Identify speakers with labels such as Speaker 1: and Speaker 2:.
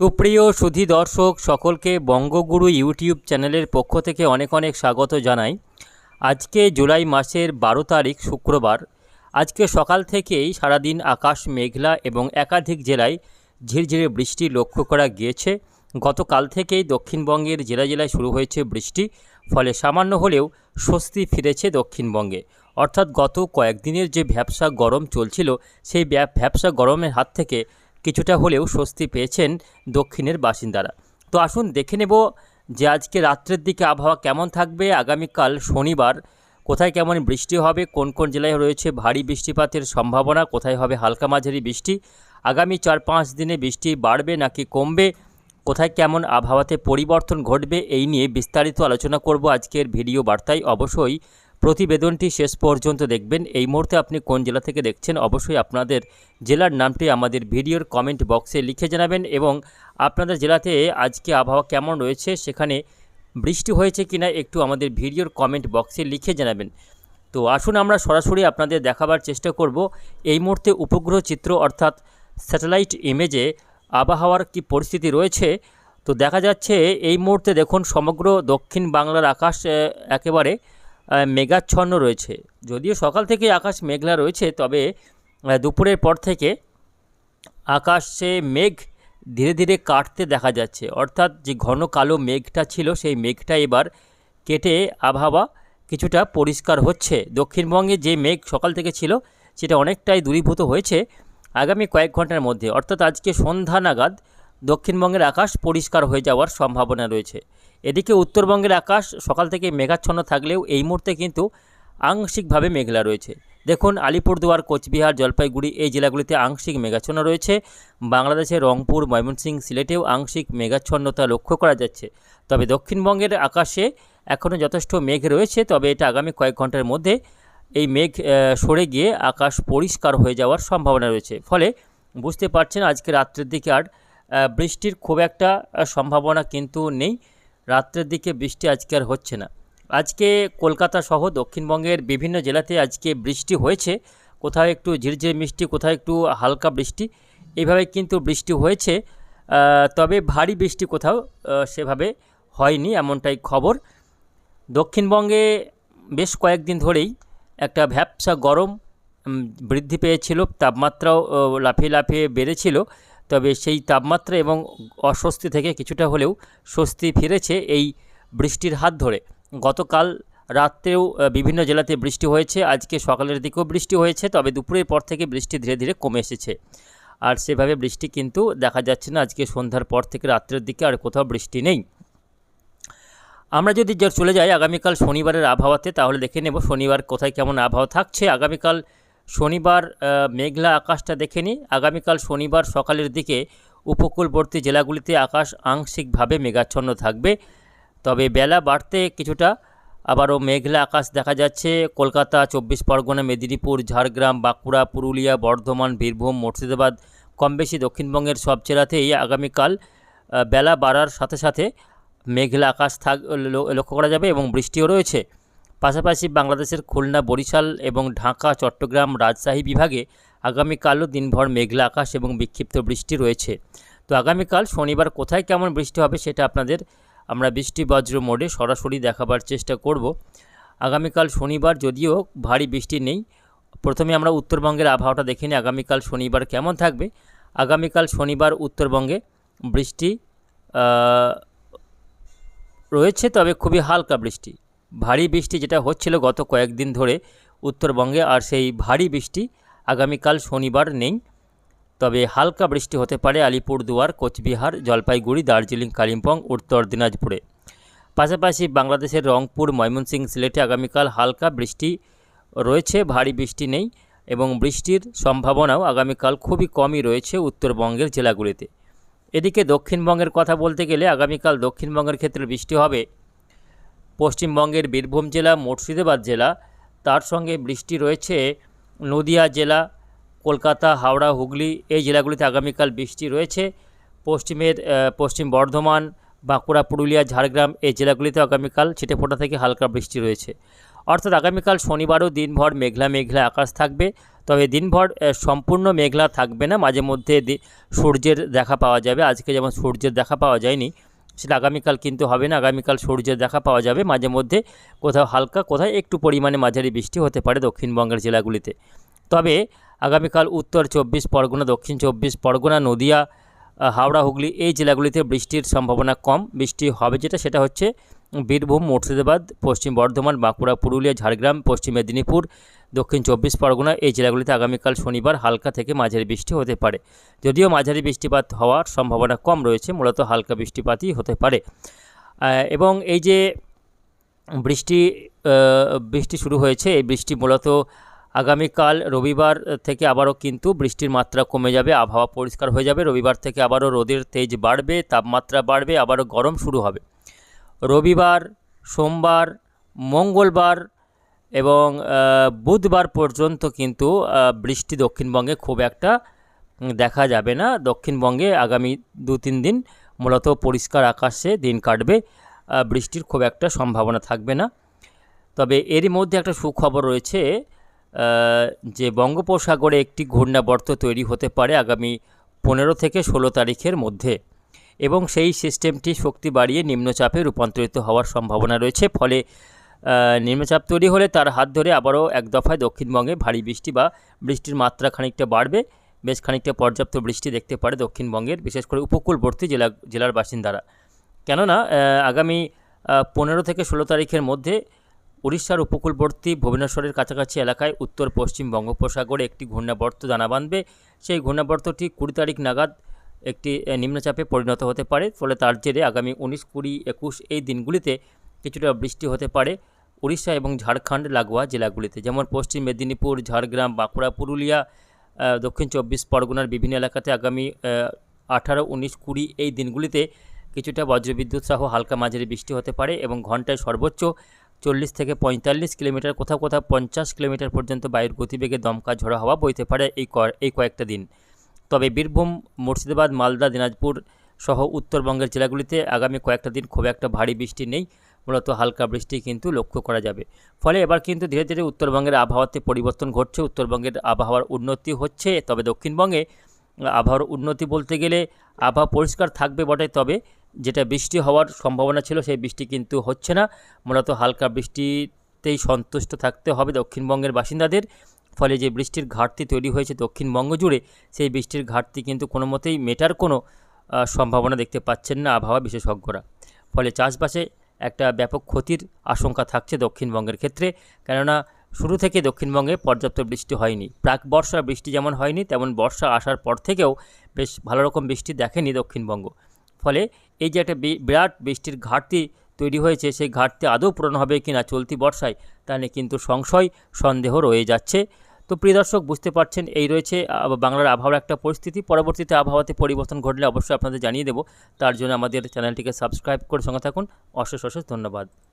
Speaker 1: সুপ্রিয় সুধী দর্শক, সকলকে বঙ্গগুরু ইউটিউব চ্যানেলের পক্ষ থেকে অনেক অনেক স্বাগত জানাই। আজকে জুলাই মাসের বারো তারিখ, শুক্রবার। আজকে সকাল থেকেই সারাদিন আকাশ মেঘলা এবং একাধিক জেলায় ঝিরঝিরে বৃষ্টি লক্ষ্য করা গিয়েছে। গতকাল থেকেই দক্ষিণবঙ্গের জেলা জেলায় শুরু হয়েছে বৃষ্টি, ফলে সামান্য হলেও স্বস্তি ফিরেছে দক্ষিণবঙ্গে। অর্থাৎ গত কয়েকদিনের যে ভ্যাবসা গরম চলছিল, সেই ভ্যাবসা গরমের হাত থেকে কিছুটা হলেও স্বস্তি পেয়েছেন দক্ষিণের বাসিন্দারা। তো আসুন দেখে নেব যে আজকে রাত্রের দিকে আবহাওয়া কেমন থাকবে। আগামীকাল শনিবার কোথায় কেমন বৃষ্টি হবে, কোন কোন জেলায় রয়েছে ভারী বৃষ্টিপাতের সম্ভাবনা, কোথায় হবে হালকা মাঝারি বৃষ্টি, আগামী চার পাঁচ দিনে বৃষ্টি বাড়বে নাকি কমবে, কোথায় কেমন আবহাওয়াতে পরিবর্তন ঘটবে এই নিয়ে বিস্তারিত আলোচনা করব আজকের ভিডিও বার্তায়। অবশ্যই প্রতিবেদনটি শেষ পর্যন্ত দেখবেন। এই মুহূর্তে আপনি কোন জেলা থেকে দেখছেন অবশ্যই আপনাদের জেলার নামটি আমাদের ভিডিওর কমেন্ট বক্সে লিখে জানাবেন এবং আপনাদের জেলাতে আজকে আবহাওয়া কেমন রয়েছে, সেখানে বৃষ্টি হয়েছে কিনা একটু আমাদের ভিডিওর কমেন্ট বক্সে লিখে জানাবেন। তো আসুন আমরা সরাসরি আপনাদের দেখাবার চেষ্টা করব। এই মুহূর্তে উপগ্রহ চিত্র অর্থাৎ স্যাটেলাইট ইমেজে আবহাওয়ার কি পরিস্থিতি রয়েছে, তো দেখা যাচ্ছে এই মুহূর্তে দেখুন সমগ্র দক্ষিণ বাংলার আকাশ একেবারে মেঘাচ্ছন্ন রয়েছে। যদিও সকাল থেকে আকাশ মেঘলা রয়েছে, তবে দুপুরের পর থেকে আকাশে মেঘ ধীরে ধীরে কাটতে দেখা যাচ্ছে। অর্থাৎ যে ঘন কালো মেঘটা ছিল, সেই মেঘটা এবার কেটে আবহাওয়া কিছুটা পরিষ্কার হচ্ছে। দক্ষিণবঙ্গে যে মেঘ সকাল থেকে ছিল, সেটা অনেকটাই দূরীভূত হয়েছে আগামী কয়েক ঘণ্টার মধ্যে। অর্থাৎ আজকে সন্ধ্যা নাগাদ দক্ষিণবঙ্গের আকাশ পরিষ্কার হয়ে যাওয়ার সম্ভাবনা রয়েছে। এদিকে উত্তরবঙ্গের আকাশ সকাল থেকে মেঘাচ্ছন্ন থাকলেও এই মুহূর্তে কিন্তু আংশিকভাবে মেঘলা রয়েছে। দেখুন, আলিপুরদুয়ার, কোচবিহার, জলপাইগুড়ি এই জেলাগুলিতে আংশিক মেঘাচ্ছন্ন রয়েছে। বাংলাদেশের রংপুর, ময়মনসিংহ, সিলেটেও আংশিক মেঘাচ্ছন্নতা লক্ষ্য করা যাচ্ছে। তবে দক্ষিণবঙ্গের আকাশে এখনও যথেষ্ট মেঘ রয়েছে, তবে এটা আগামী কয়েক ঘণ্টার মধ্যে এই মেঘ সরে গিয়ে আকাশ পরিষ্কার হয়ে যাওয়ার সম্ভাবনা রয়েছে। ফলে বুঝতে পারছেন, আজকে রাত্রের দিকে আর বৃষ্টির খুব একটা সম্ভাবনা কিন্তু নেই। রাত্রের দিকে বৃষ্টি আজকে আর হচ্ছে না। আজকে কলকাতা সহ দক্ষিণবঙ্গের বিভিন্ন জেলাতে আজকে বৃষ্টি হয়েছে। কোথাও একটু ঝিরঝিরে মিষ্টি, কোথাও একটু হালকা বৃষ্টি। এইভাবে কিন্তু বৃষ্টি হয়েছে। তবে ভারী বৃষ্টি কোথাও সেভাবে হয়নি এমনটাই খবর। দক্ষিণবঙ্গে বেশ কয়েকদিন ধরেই একটা ভ্যাপসা গরম বৃদ্ধি পেয়েছিল। তাপমাত্রাও লাফিয়ে লাফিয়ে বেড়েছিল। তবে সেই তাপমাত্রা এবং অস্বস্তি থেকে কিছুটা হলেও স্বস্তি ফিরেছে এই বৃষ্টির হাত ধরে। গতকাল রাত্রেও বিভিন্ন জেলাতে বৃষ্টি হয়েছে। আজকে সকালের দিকেও বৃষ্টি হয়েছে, তবে দুপুরের পর থেকে বৃষ্টি ধীরে ধীরে কমে এসেছে। আর সেভাবে বৃষ্টি কিন্তু দেখা যাচ্ছে না। আজকে সন্ধ্যার পর থেকে রাত্রের দিকে আর কোথাও বৃষ্টি নেই। আমরা যদি চলে যাই, আগামীকাল শনিবারের আবহাওয়াতে, তাহলে দেখে নেব শনিবার কোথায় কেমন আবহাওয়া থাকছে। আগামীকাল শনিবার মেঘলা আকাশটা দেখে নিই। আগামীকাল শনিবার সকালের দিকে উপকূলবর্তী জেলাগুলিতে আকাশ আংশিকভাবে মেঘাচ্ছন্ন থাকবে। তবে বেলা বাড়তে কিছুটা, আবারও মেঘলা আকাশ দেখা যাচ্ছে। কলকাতা, চব্বিশ পরগনা, মেদিনীপুর, ঝাড়গ্রাম, বাঁকুড়া, পুরুলিয়া, বর্ধমান, বীরভূম, মুর্শিদাবাদ কম বেশি দক্ষিণবঙ্গের সব জেলাতেই আগামীকাল বেলা বাড়ার সাথে সাথে মেঘলা আকাশ থাক লক্ষ্য করা যাবে এবং বৃষ্টিও রয়েছে। পাশাপাশি বাংলাদেশের খুলনা, বরিশাল এবং ঢাকা, চট্টগ্রাম রাজশাহী বিভাগে আগামীকালও দিনভর মেঘলা আকাশ এবং বিক্ষিপ্ত বৃষ্টি রয়েছে। তো আগামীকাল শনিবার কোথায় কেমন বৃষ্টি হবে সেটা আপনাদের আমরা বৃষ্টি বজ্র মোডে সরাসরি দেখাবার চেষ্টা করব। আগামীকাল শনিবার যদিও ভারী বৃষ্টি নেই, প্রথমে আমরা উত্তরবঙ্গের আবহাওয়াটা দেখে নিই, আগামীকাল শনিবার কেমন থাকবে। আগামীকাল শনিবার উত্তরবঙ্গে বৃষ্টি রয়েছে তবে খুবই হালকা বৃষ্টি। ভারী বৃষ্টি যেটা হচ্ছিল গত কয়েকদিন ধরে উত্তরবঙ্গে, আর সেই ভারী বৃষ্টি আগামীকাল শনিবার নেই। তবে হালকা বৃষ্টি হতে পারে আলিপুরদুয়ার, কোচবিহার, জলপাইগুড়ি, দার্জিলিং, কালিম্পং, উত্তর দিনাজপুরে। পাশাপাশি বাংলাদেশের রংপুর, ময়মনসিংহ সিলেটে আগামীকাল হালকা বৃষ্টি রয়েছে, ভারী বৃষ্টি নেই এবং বৃষ্টির সম্ভাবনাও আগামীকাল খুবই কমই রয়েছে উত্তরবঙ্গের জেলাগুলিতে। এদিকে দক্ষিণবঙ্গের কথা বলতে গেলে আগামীকাল দক্ষিণবঙ্গের ক্ষেত্রে বৃষ্টি হবে পশ্চিমবঙ্গের বীরভূম জেলা, মুর্শিদাবাদ জেলা। তার সঙ্গে বৃষ্টি রয়েছে নদিয়া জেলা, কলকাতা, হাওড়া, হুগলি। এই জেলাগুলিতে আগামীকাল বৃষ্টি রয়েছে। পশ্চিমের পশ্চিম বর্ধমান, বাঁকুড়া, পুরুলিয়া, ঝাড়গ্রাম এই জেলাগুলিতে আগামীকাল ছিটেফোঁটা থেকে হালকা বৃষ্টি রয়েছে। অর্থাৎ আগামীকাল শনিবারও দিনভর মেঘলা মেঘলা আকাশ থাকবে। তবে দিনভর সম্পূর্ণ মেঘলা থাকবে না। মাঝে মধ্যে সূর্যের দেখা পাওয়া যাবে। আজকে যেমন সূর্যের দেখা পাওয়া যায়নি সেটা আগামীকাল কিন্তু হবে না। আগামীকাল সূর্যের দেখা পাওয়া যাবে। মাঝে মধ্যে কোথাও হালকা কোথায় একটু পরিমাণে মাঝারি বৃষ্টি হতে পারে দক্ষিণবঙ্গের জেলাগুলিতে। তবে আগামীকাল উত্তর চব্বিশ পরগনা, দক্ষিণ চব্বিশ পরগনা, নদিয়া হাওড়া, হুগলি এই জেলাগুলিতে বৃষ্টির সম্ভাবনা কম। বৃষ্টি হবে যেটা, সেটা হচ্ছে বীরভূম, মুর্শিদাবাদ, পশ্চিম বর্ধমান, বাঁকুড়া, পুরুলিয়া, ঝাড়গ্রাম, পশ্চিম মেদিনীপুর, দক্ষিণ চব্বিশ পরগনা এই জেলাগুলিতে আগামীকাল শনিবার হালকা থেকে মাঝারি বৃষ্টি হতে পারে। যদিও মাঝারি বৃষ্টিপাত হওয়ার সম্ভাবনা কম রয়েছে, মূলত হালকা বৃষ্টিপাতই হতে পারে। এবং এই যে বৃষ্টি বৃষ্টি শুরু হয়েছে, এই বৃষ্টি মূলত আগামীকাল রবিবার থেকে আবারও কিন্তু বৃষ্টির মাত্রা কমে যাবে, আবহাওয়া পরিষ্কার হয়ে যাবে। রবিবার থেকে আবারও রোদের তেজ বাড়বে, তাপমাত্রা বাড়বে, আবারও গরম শুরু হবে। রবিবার, সোমবার, মঙ্গলবার এবং বুধবার পর্যন্ত কিন্তু বৃষ্টি দক্ষিণবঙ্গে খুব একটা দেখা যাবে না। দক্ষিণবঙ্গে আগামী দু তিন দিন মূলত পরিষ্কার আকাশে দিন কাটবে। বৃষ্টির খুব একটা সম্ভাবনা থাকবে না। তবে এরই মধ্যে একটা সুখবর রয়েছে যে বঙ্গোপসাগরে একটি ঘূর্ণাবর্ত তৈরি হতে পারে আগামী পনেরো থেকে ষোলো তারিখের মধ্যে। এবং সেই সিস্টেমটি শক্তি বাড়িয়ে নিম্নচাপে রূপান্তরিত হওয়ার সম্ভাবনা রয়েছে। ফলে নিম্নচাপ তৈরি হলে তার হাত ধরে আবারও এক দফায় দক্ষিণবঙ্গে ভারী বৃষ্টি বা বৃষ্টির মাত্রা খানিকটা বাড়বে। বেশ খানিকটা পর্যাপ্ত বৃষ্টি দেখতে পারে দক্ষিণবঙ্গের, বিশেষ করে উপকূলবর্তী জেলা, জেলার বাসিন্দারা। কেননা আগামী পনেরো থেকে ষোলো তারিখের মধ্যে উড়িষ্যার উপকূলবর্তী ভুবনেশ্বরের কাছাকাছি এলাকায় উত্তর পশ্চিম বঙ্গোপসাগরে একটি ঘূর্ণাবর্ত দানা বাঁধবে। সেই ঘূর্ণাবর্তটি কুড়ি তারিখ নাগাদ একটি নিম্নচাপে পরিণত হতে পারে, ফলে তার জেরে আগামী উনিশ কুড়ি একুশ এই দিনগুলিতে কিছুটা বৃষ্টি হতে পারে উড়িষ্যা এবং ঝাড়খণ্ড লাগোয়া জেলাগুলিতে। যেমন পশ্চিম মেদিনীপুর, ঝাড়গ্রাম, বাঁকুড়া, পুরুলিয়া দক্ষিণ চব্বিশ পরগনার বিভিন্ন এলাকাতে আগামী আঠারো উনিশ কুড়ি এই দিনগুলিতে কিছুটা বজ্রবিদ্যুৎ সহ হালকা মাঝারি বৃষ্টি হতে পারে এবং ঘন্টায় সর্বোচ্চ চল্লিশ থেকে পঁয়তাল্লিশ কিলোমিটার, কোথাও কোথাও পঞ্চাশ কিলোমিটার পর্যন্ত বায়ুর গতিবেগে দমকা ঝোড়ো হাওয়া বইতে পারে এই এই কয়েকটা দিন। তবে বীরভূম, মুর্শিদাবাদ, মালদা, দিনাজপুর সহ উত্তরবঙ্গের জেলাগুলিতে আগামী কয়েকটা দিন খুব একটা ভারী বৃষ্টি নেই। মূলত হালকা বৃষ্টি কিন্তু লক্ষ্য করা যাবে। ফলে এবার কিন্তু ধীরে ধীরে উত্তরবঙ্গের আবহাওয়াতে পরিবর্তন ঘটছে। উত্তরবঙ্গের আবহাওয়ার উন্নতি হচ্ছে, তবে দক্ষিণবঙ্গে আবহাওয়ার উন্নতি বলতে গেলে আবহাওয়া পরিষ্কার থাকবে বটে। তবে যেটা বৃষ্টি হওয়ার সম্ভাবনা ছিল, সেই বৃষ্টি কিন্তু হচ্ছে না। মূলত হালকা বৃষ্টিতেই সন্তুষ্ট থাকতে হবে দক্ষিণবঙ্গের বাসিন্দাদের। ফলে যে বৃষ্টির ঘাটতি তৈরি হয়েছে দক্ষিণবঙ্গ জুড়ে, সেই বৃষ্টির ঘাটতি কিন্তু কোনো মতেই মেটার কোনো সম্ভাবনা দেখতে পাচ্ছেন না আবহাওয়া বিশেষজ্ঞরা। ফলে চাষবাসে একটা ব্যাপক ক্ষতির আশঙ্কা থাকছে দক্ষিণবঙ্গের ক্ষেত্রে, কেননা শুরু থেকে দক্ষিণবঙ্গে পর্যাপ্ত বৃষ্টি হয়নি। প্রাক বর্ষা বৃষ্টি যেমন হয়নি, তেমন বর্ষা আসার পর থেকেও বেশ ভালো রকম বৃষ্টি দেখেনি দক্ষিণবঙ্গ ফলে এই যে একটা বিরাট বৃষ্টির ঘাটতি তৈরি হয়েছে, সেই ঘাটতি আদৌ পূরণ হবে কি না চলতি বর্ষায়, তা নিয়ে কিন্তু সংশয়, সন্দেহ রয়ে যাচ্ছে। তো প্রিয় দর্শক, বুঝতে পারছেন, এই রয়েছে বাংলার আবহাওয়ার একটা পরিস্থিতি। পরবর্তীতে আবহাওয়াতে পরিবর্তন ঘটলে অবশ্যই আপনাদের জানিয়ে দেবো। তার জন্য আমাদের চ্যানেলটিকে সাবস্ক্রাইব করে সঙ্গে থাকুন। অশেষ অশেষ ধন্যবাদ।